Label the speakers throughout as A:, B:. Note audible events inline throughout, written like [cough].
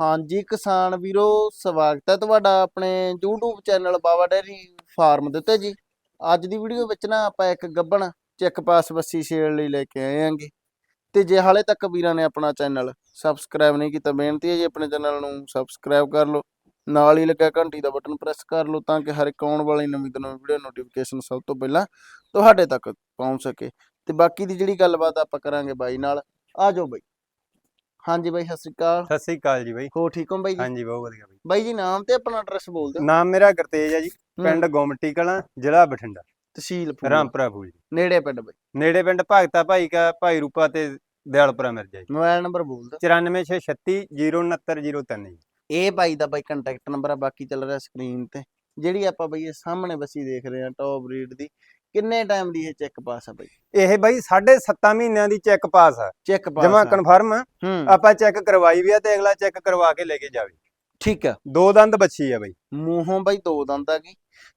A: ਹਾਂਜੀ ਕਿਸਾਨ ਵੀਰੋ, ਸਵਾਗਤ ਹੈ ਤੁਹਾਡਾ ਆਪਣੇ YouTube channel Baba dairy farm ਦੇ ਉੱਤੇ ਜੀ। ਅੱਜ ਦੀ ਵੀਡੀਓ ਵਿੱਚ ਨਾ ਆਪਾਂ ਇੱਕ ਗੱਬਣ ਚੈੱਕ ਪਾਸ ਬੱਸੀ ਸ਼ੇਰ ਲਈ ਲੈ ਕੇ ਆਏ ਆਂਗੇ ਤੇ ਜੇ ਹਾਲੇ ਤੱਕ ਵੀਰਾਂ ਨੇ ਆਪਣਾ ਚੈਨਲ ਸਬਸਕ੍ਰਾਈਬ ਨਹੀਂ ਕੀਤਾ, ਬੇਨਤੀ ਹੈ ਜੀ ਆਪਣੇ ਚੈਨਲ ਨੂੰ ਸਬਸਕ੍ਰਾਈਬ ਕਰ ਲਓ। ਨਾਲ ਹੀ ਲੱਗਾ ਘੰਟੀ ਦਾ ਬਟਨ ਪ੍ਰੈਸ ਕਰ ਲਓ ਤਾਂ ਕਿ ਹਰ ਇੱਕ ਆਉਣ ਵਾਲੀ ਨਵੀਂ ਤੋਂ ਨਵੀਂ ਵੀਡੀਓ ਨੋਟੀਫਿਕੇਸ਼ਨ ਸਭ ਤੋਂ ਪਹਿਲਾਂ ਤੁਹਾਡੇ ਤੱਕ ਪਹੁੰਚ ਸਕੇ। ਤੇ ਬਾਕੀ ਦੀ ਜਿਹੜੀ ਗੱਲਬਾਤ ਆਪਾਂ ਕਰਾਂਗੇ ਬਾਈ ਨਾਲ, ਆ ਜਾਓ ਬਾਈ। ਹਾਂਜੀ ਬਾਈ ਸਤਿ ਸ਼੍ਰੀ ਅਕਾਲ।
B: ਸਤਿ ਸ੍ਰੀ ਅਕਾਲ ਜੀ ਬਾਈ।
A: ਹੋ ਠੀਕ ਹੋ ਬਾਈ ਜੀ?
B: ਹਾਂਜੀ ਬਹੁਤ ਵਧੀਆ ਬਾਈ।
A: ਬਾਈ ਜੀ ਨਾਮ ਤੇ ਆਪਣਾ ਐਡਰੈਸ ਬੋਲ ਦਿਓ।
B: ਨਾਮ ਮੇਰਾ ਗੁਰਤੇਜ ਹੈ ਜੀ ਪਿੰਡ ਗੋਮਟੀ ਕਲਾਂ ਜ਼ਿਲ੍ਹਾ ਬਠਿੰਡਾ।
A: ਤਹਿਸੀਲ ਪੂਰੀ,
B: ਰਾਮਪੁਰਾ ਫੂਲ ਜੀ।
A: ਨੇੜੇ ਪਿੰਡ ਬਾਈ।
B: ਨੇੜੇ ਪਿੰਡ ਭਗਤਾ ਭਾਈ ਕਾ ਭਾਈ ਰੂਪਾ ਤੇ ਦਿਆਲਪੁਰਾ ਮਿਰਜਾ ਜੀ।
A: ਮੋਬਾਈਲ ਨੰਬਰ ਬੋਲ ਦਿਓ।
B: 94636 06903 ਜੀ।
A: ਇਹ ਬਾਈ ਦਾ ਬਾਈ ਕੰਟੈਕਟ ਨੰਬਰ ਆ ਬਾਕੀ ਚੱਲ ਰਿਹਾ ਸਕਰੀਨ ਤੇ। ਜਿਹੜੀ ਆਪਾਂ ਬਾਈ ਇਹ ਸਾਹਮਣੇ ਬੱਸੀ ਦੇਖ ਰਹੇ ਆ ਟੌਪ ਬਰੀਡ ਦੀ। ਕਿੰਨੇ ਟਾਈਮ ਦੀ ਇਹ ਚੈੱਕ ਪਾਸ ਆ ਬਾਈ?
B: ਇਹ ਬਾਈ 7.5 ਮਹੀਨਿਆਂ ਦੀ ਚੈੱਕ ਪਾਸ ਆ।
A: ਚੈੱਕ ਪਾਸ
B: ਜਮਾ
A: ਆ।
B: ਕਨਫਰਮ ਆਪਾਂ ਚੈੱਕ ਕਰਵਾਈ ਵੀ ਆ ਤੇ ਅਗਲਾ ਚੈੱਕ ਕਰਵਾ ਕੇ ਲੈ ਕੇ ਜਾਵੇ।
A: ਠੀਕ ਆ।
B: ਦੋ ਦੰਦ ਬੱਚੀ ਆ ਬਾਈ।
A: ਮੂੰਹੋਂ ਬਾਈ ਦੋ ਦੰਦ ਆ ਗਈ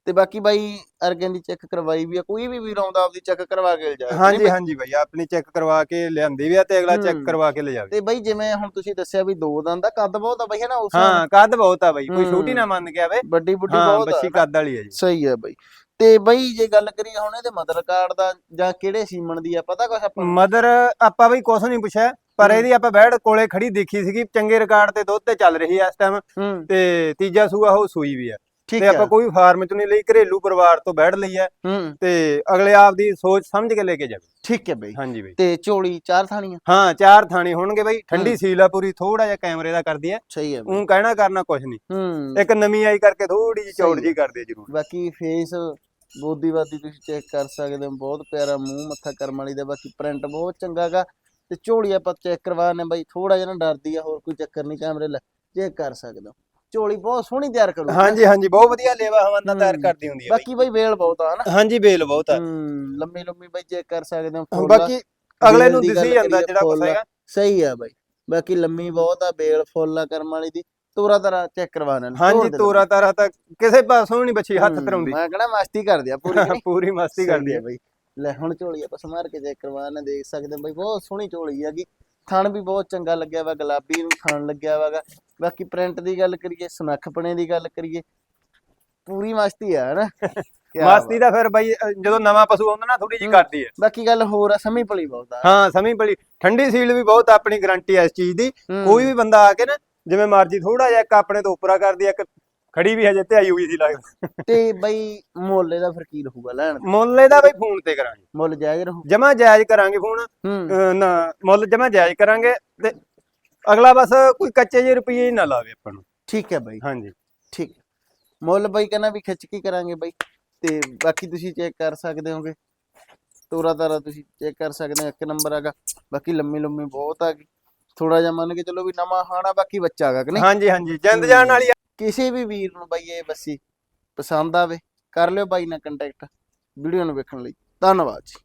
A: ਤੇ ਬਾਕੀ ਬਾਈ ਅਰਗਨ ਦੀ ਚੈੱਕ ਕਰਵਾਈ ਵੀ ਆ। ਕੋਈ ਵੀ ਵੀਰ ਆਉਂਦਾ ਆਪਦੀ ਚੈੱਕ ਕਰਵਾ ਕੇ ਜਾ
B: ਹਾਂਜੀ ਹਾਂਜੀ ਬਾਈ ਆਪਣੀ ਚੈੱਕ ਕਰਵਾ ਕੇ ਲਿਆਂਦੀ ਵੀ ਆ ਤੇ ਅਗਲਾ ਚੈੱਕ। ਕਰਵਾ ਕੇ ਲੈ ਜਾਵੇ
A: ਤੇ ਬਾਈ ਜਿਵੇਂ ਹੁਣ ਤੁਸੀਂ ਦੱਸਿਆ ਵੀ ਦੋ ਦੰਦ ਆ ਕੱਦ ਬਹੁਤ ਆ ਬਾਈ ਹੈ ਨਾ ਉਸ
B: ਹਾਂ ਕੱਦ ਬਹੁਤ ਆ ਬਾਈ। ਕੋਈ। ਛੋਟੀ ਨਾ ਮੰਨ ਕੇ ਆਵੇ।
A: ਵੱਡੀ ਬੁੱਢੀ ਬਹੁਤ ਆ।
B: ਬੱਚੀ ਕੱਦ ਵਾਲੀ ਆ ਜੀ।
A: ਸਹੀ ਹੈ ਬਾਈ। ਤੇ ਬਾਈ ਜੇ ਗੱਲ ਕਰੀਏ ਹੁਣ ਇਹਦੇ ਮਦਰ ਕਾਰਡ ਦਾ ਜਾਂ ਕਿਹੜੇ ਸੀਮਨ ਦੀ ਆ ਪਤਾ ਕੁਛ ਆਪਾਂ ਨੂੰ?
B: ਮਦਰ ਆਪਾਂ ਬਈ ਕੁਛ ਨਹੀਂ ਪੁੱਛਿਆ ਪਰ
A: ਹੂੰ।
B: ਇਹਦੀ ਆਪਾਂ ਬੈੜ ਕੋਲੇ ਖੜੀ ਦੇਖੀ ਸੀਗੀ ਚੰਗੇ ਰਿਕਾਰਡ ਤੇ ਦੁੱਧ ਤੇ ਚੱਲ ਰਹੀ ਐ ਇਸ ਟਾਈਮ
A: ਹੂੰ।
B: ਤੇ ਤੀਜਾ ਸੂਆ ਉਹ ਸੂਈ ਵੀ ਆ।
A: ਠੀਕ
B: ਤੇ ਆਪਾਂ ਕੋਈ ਫਾਰਮ ਚ ਨਹੀਂ ਲਈ ਘਰੇਲੂ ਪਰਿਵਾਰ ਤੋਂ ਬੈੜ ਲਈ ਐ
A: ਹੂੰ।
B: ਤੇ ਅਗਲੇ ਆਪ ਦੀ ਸੋਚ ਸਮਝ ਕੇ ਲੈ ਕੇ ਜਾਵੇ।
A: ਠੀਕ ਹੈ ਬਾਈ।
B: ਹਾਂਜੀ ਬਈ।
A: ਤੇ ਝੋਲੀ ਚਾਰ ਥਾਣੀਆਂ
B: ਹਾਂ ਚਾਰ ਥਾਣੇ ਹੋਣਗੇ ਬਈ। ਠੰਡੀ ਸੀਲ ਆ ਪੂਰੀ ਥੋੜਾ ਜਿਹਾ ਕੈਮਰੇ ਦਾ ਕਰਦੀ ਐ
A: ਸਹੀ ਹੈ ਬਾਈ।
B: ਉਹ ਕਹਿਣਾ ਕਰਨਾ ਕੁਛ ਨਹੀਂ
A: ਹੂੰ।
B: ਇੱਕ ਨਵੀਂ ਆਈ ਕਰਕੇ ਥੋੜੀ ਜਿਹੀ ਚੌੜ
A: ਸਹੀ
B: ਜੀ ਕਰਦੀ ਐ ਜ਼ਰੂਰ।
A: ਬਾਕੀ ਫੇਸ ਬੋਦੀਵਾਦੀ ਤੁਸੀਂ ਚੈੱਕ ਕਰ ਸਕਦੇ ਹੋ ਬਹੁਤ ਪਿਆਰਾ ਮੂੰਹ ਮੱਥਾ ਕਰਮ ਵਾਲੀ ਦਾ ਬਾਕੀ ਪ੍ਰਿੰਟ ਬਹੁਤ ਚੰਗਾਗਾ ਤੇ ਝੋਲੀ ਆਪਾਂ ਚੈੱਕ ਕਰਵਾਣੇ ਬਾਈ ਥੋੜਾ ਜਿਹਾ ਨਾ ਡਰਦੀ ਆ ਹੋਰ ਕੋਈ ਚੱਕਰ ਨਹੀਂ ਕੈਮਰੇ ਲੈ ਚੈੱਕ ਕਰ ਸਕਦੇ ਹੋ ਝੋਲੀ ਬਹੁਤ ਸੋਹਣੀ ਤਿਆਰ ਕਰੂਗੀ।
B: ਹਾਂਜੀ ਹਾਂਜੀ ਬਹੁਤ ਵਧੀਆ ਲੇਵਾ ਹਵਾਨਾ ਤਿਆਰ
A: ਹੂੰ।
B: ਕਰਦੀ ਹੁੰਦੀ ਬਈ
A: ਬਾਕੀ ਬਾਈ ਵੇਲ ਬਹੁਤ ਆ ਹਨਾ
B: ਹਾਂਜੀ ਬੇਲ ਬਹੁਤ ਆ
A: ਹੂੰ ਲੰਮੀ ਲੰਮੀ ਬਾਈ ਚੈੱਕ ਕਰ ਸਕਦੇ ਹੋ।
B: ਬਾਕੀ ਅਗਲੇ ਨੂੰ ਦਿਸੀ ਜਾਂਦਾ ਜਿਹੜਾ ਕੁਛ। ਹੈਗਾ
A: ਸਹੀ ਆ ਬਾਈ ਬਾਕੀ ਲੰਮੀ ਬਹੁਤ ਆ ਬੇਲ ਫੁੱਲ ਆ ਕਰਮ ਵਾਲੀ ਦੀ ਤੋਰਾ ਤਰਾ ਚੈੱਕ ਕਰਵਾਣਾ
B: ਹਾਂਜੀ ਤੋਰਾ ਤਾਰਾ ਤਾਂ ਕਿਸੇ ਪਾਸੋਂ ਨਹੀਂ ਬੱਚੀ ਹੱਥ ਧਰਾਉਂਦੀ।
A: ਮੈਂ ਕਹਣਾ ਮਸਤੀ ਕਰਦੀ ਆ ਪੂਰੀ?
B: ਪੂਰੀ ਮਸਤੀ ਕਰਦੀ ਹੈ
A: ਬਾਈ। ਲੈ ਹੁਣ ਝੋਲੀ ਆਪਾਂ ਸਮਾਰ ਕੇ ਚੈੱਕ ਕਰਵਾਣਾ ਦੇਖ ਸਕਦੇ ਬਾਈ ਬਹੁਤ ਸੋਹਣੀ ਝੋਲੀ ਹੈਗੀ। ਥਣ ਵੀ ਬਹੁਤ ਚੰਗਾ ਲੱਗਿਆ ਵਾ ਗੁਲਾਬੀ ਨੂੰ ਥਣ ਲੱਗਿਆ ਵਾਗਾ। ਬਾਕੀ ਪ੍ਰਿੰਟ ਦੀ ਗੱਲ ਕਰੀਏ ਸੁਨੱਖਪਣੇ ਦੀ ਗੱਲ ਕਰੀਏ ਪੂਰੀ ਮਸਤੀ ਆ ਹਨਾ? [laughs]
B: ਮਸਤੀ ਦਾ ਫਿਰ ਬਾਈ ਜਦੋਂ ਨਵਾਂ ਪਸ਼ੂ ਆਉਂਦਾ ਨਾ ਥੋੜੀ
A: ਹੂੰ।
B: ਕਰਦੀ ਹੈ
A: ਬਾਕੀ ਗੱਲ ਹੋਰ ਆ ਸਮੀ ਭਲੀ ਬਹੁਤ ਆ।
B: ਹਾਂ ਸਮੀ ਬੜੀ ਠੰਡੀ ਸੀਲ ਵੀ ਬਹੁਤ ਆਪਣੀ ਗਾਰੰਟੀ ਹੈ ਇਸ ਚੀਜ਼ ਦੀ। ਕੋਈ ਵੀ ਬੰਦਾ ਆ ਕੇ ਨਾ ਜਿਵੇਂ ਮਰਜ਼ੀ ਥੋੜਾ ਜਿਹਾ ਇੱਕ ਆਪਣੇ ਤੋਂ ਉੱਪਰਾ ਕਰਦੀ ਇੱਕ ਖੜੀ ਵੀ ਹਜੇ ਤੇ ਆਈ ਹੋਈ ਸੀ ਲੱਗਦਾ
A: ਤੇ ਬਾਈ ਮੁੱਲ ਦਾ ਫਿਰ ਕੀ ਰਹੂਗਾ ਲੈਣ? ਦਾ?
B: ਮੁੱਲ ਇਹਦਾ ਬਈ ਫੋਨ ਤੇ ਕਰਾਂਗੇ।
A: ਮੁੱਲ ਜਾਇਜ਼ ਰਹੂ?
B: ਜਮਾ ਜਾਇਜ਼ ਕਰਾਂਗੇ ਫੋਨ। ਨਾ ਮੁੱਲ ਜਮਾ ਜਾਇਜ਼ ਕਰਾਂਗੇ ਤੇ ਅਗਲਾ ਬਸ ਕੋਈ ਕੱਚੇ ਜਿਹੇ ਰੁਪਏ ਹੀ ਨਾ ਲਾਵੇ ਆਪਾਂ ਨੂੰ।
A: ਠੀਕ ਹੈ ਬਾਈ।
B: ਹਾਂਜੀ।
A: ਠੀਕ। ਮੁੱਲ ਬਾਈ ਕਹਿੰਦਾ ਵੀ ਖਿੱਚ ਕੇ ਕਰਾਂਗੇ ਬਾਈ। ਤੇ ਬਾਕੀ ਤੁਸੀਂ ਚੈੱਕ ਕਰ ਸਕਦੇ ਹੋਗੇ। ਤੋਰਾ ਤਾਰਾ ਤੁਸੀਂ ਚੈੱਕ ਕਰ ਸਕਦੇ ਹੋ ਇੱਕ ਨੰਬਰ ਹੈਗਾ। ਬਾਕੀ ਲੰਮੀ ਲੰਮੀ ਬਹੁਤ ਆ ਗਈ। ਥੋੜਾ ਜਿਹਾ ਮੰਨ ਕੇ ਚਲੋ ਵੀ ਨਵਾਂ ਖਾਣਾ ਬਾਕੀ ਬੱਚਾ ਹੈਗਾ ਕਿ ਨਹੀਂ?
B: ਹਾਂਜੀ ਹਾਂਜੀ ਜਿੰਦ ਜਾਨ ਵਾਲੀ ਆ।
A: ਕਿਸੇ ਵੀ ਵੀਰ ਨੂੰ ਬਾਈ ਇਹ ਬੱਸੀ ਪਸੰਦ ਆਵੇ ਕਰ ਲਿਓ ਬਾਈ ਨਾਲ ਕੰਟੈਕਟ ਵੀਡੀਓ ਨੂੰ ਵੇਖਣ ਲਈ। ਧੰਨਵਾਦ ਜੀ।